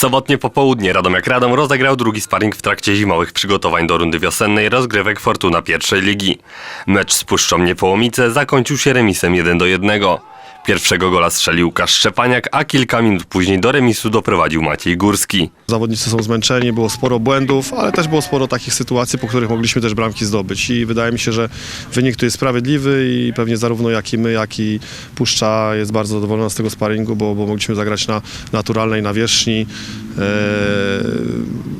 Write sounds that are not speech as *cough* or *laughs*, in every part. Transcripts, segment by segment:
sobotnie popołudnie Radomiak Radom rozegrał drugi sparring w trakcie zimowych przygotowań do rundy wiosennej rozgrywek Fortuna pierwszej ligi. Mecz z Puszczą Niepołomice zakończył się remisem 1 do 1. Pierwszego gola strzelił Łukasz Szczepaniak, a kilka minut później do remisu doprowadził Maciej Górski. Zawodnicy są zmęczeni, było sporo błędów, ale też było sporo takich sytuacji, po których mogliśmy też bramki zdobyć. I wydaje mi się, że wynik tu jest sprawiedliwy i pewnie zarówno jak i my, jak i Puszcza jest bardzo zadowolona z tego sparingu, bo, bo mogliśmy zagrać na naturalnej nawierzchni. Eee,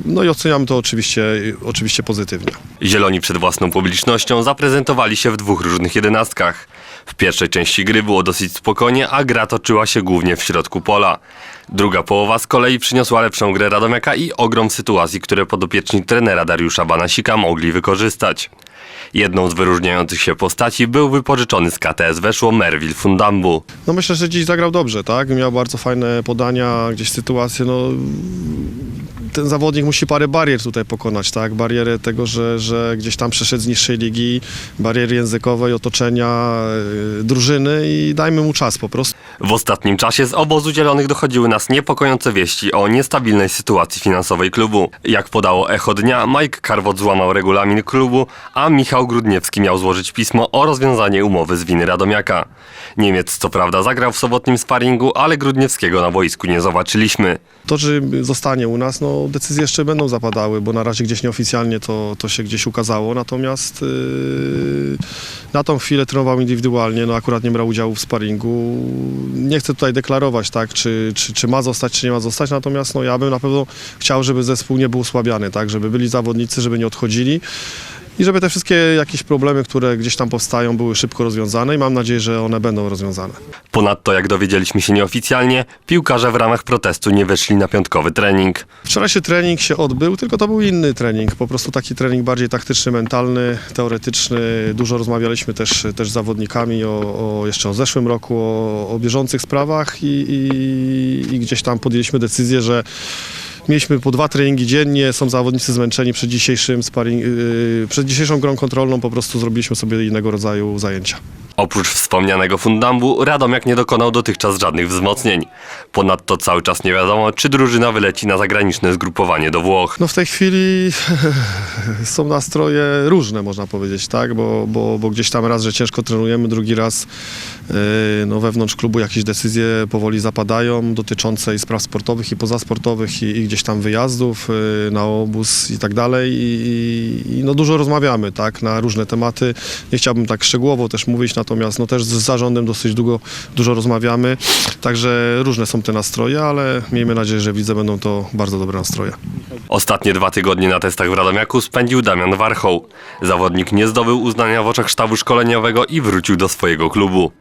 No i oceniam to oczywiście, oczywiście pozytywnie. Zieloni przed własną publicznością zaprezentowali się w dwóch różnych jedenastkach. W pierwszej części gry było dosyć spokojnie, a gra toczyła się głównie w środku pola. Druga połowa z kolei przyniosła lepszą grę Radomiaka i ogrom sytuacji, które podopieczni trenera Dariusza Banasika mogli wykorzystać. Jedną z wyróżniających się postaci był wypożyczony z KTS weszło Merville Fundambu. No myślę, że dziś zagrał dobrze, tak? Miał bardzo fajne podania, gdzieś sytuacje, no ten zawodnik musi parę barier tutaj pokonać, tak? Barierę tego, że, że gdzieś tam przeszedł z niższej ligi, bariery językowej, otoczenia, yy, drużyny i dajmy mu czas po prostu. W ostatnim czasie z obozu zielonych dochodziły nas niepokojące wieści o niestabilnej sytuacji finansowej klubu. Jak podało Echo Dnia, Mike Karwot złamał regulamin klubu, a Michał Grudniewski miał złożyć pismo o rozwiązanie umowy z winy Radomiaka. Niemiec co prawda zagrał w sobotnim sparingu, ale Grudniewskiego na boisku nie zobaczyliśmy. To, czy zostanie u nas, no decyzje jeszcze będą zapadały, bo na razie gdzieś nieoficjalnie to, to się gdzieś ukazało, natomiast yy, na tą chwilę trenował indywidualnie, no akurat nie brał udziału w sparingu. Nie chcę tutaj deklarować, tak, czy, czy, czy ma zostać, czy nie ma zostać, natomiast no, ja bym na pewno chciał, żeby zespół nie był osłabiany, tak, żeby byli zawodnicy, żeby nie odchodzili. I żeby te wszystkie jakieś problemy, które gdzieś tam powstają, były szybko rozwiązane i mam nadzieję, że one będą rozwiązane. Ponadto, jak dowiedzieliśmy się nieoficjalnie, piłkarze w ramach protestu nie wyszli na piątkowy trening. Wczorajszy trening się odbył, tylko to był inny trening, po prostu taki trening bardziej taktyczny, mentalny, teoretyczny. Dużo rozmawialiśmy też, też z zawodnikami o, o jeszcze o zeszłym roku, o, o bieżących sprawach i, i, i gdzieś tam podjęliśmy decyzję, że Mieliśmy po dwa treningi dziennie, są zawodnicy zmęczeni przed dzisiejszym sparring, yy, przed dzisiejszą grą kontrolną, po prostu zrobiliśmy sobie innego rodzaju zajęcia. Oprócz wspomnianego fundambu, Radomiak nie dokonał dotychczas żadnych wzmocnień. Ponadto cały czas nie wiadomo, czy drużyna wyleci na zagraniczne zgrupowanie do Włoch. No w tej chwili *laughs* *laughs* są nastroje różne, można powiedzieć, tak? Bo, bo, bo gdzieś tam raz, że ciężko trenujemy, drugi raz yy, no wewnątrz klubu jakieś decyzje powoli zapadają dotyczące i spraw sportowych i pozasportowych i, i gdzieś tam wyjazdów yy, na obóz i tak dalej i, i no dużo rozmawiamy, tak? Na różne tematy. Nie chciałbym tak szczegółowo też mówić, natomiast no też z zarządem dosyć długo, dużo rozmawiamy, także różne są te nastroje, ale miejmy nadzieję, że widzę będą to bardzo dobre nastroje. Ostatnie dwa tygodnie na testach w Radomiaku spędził Damian Warchoł. Zawodnik nie zdobył uznania w oczach sztabu szkoleniowego i wrócił do swojego klubu.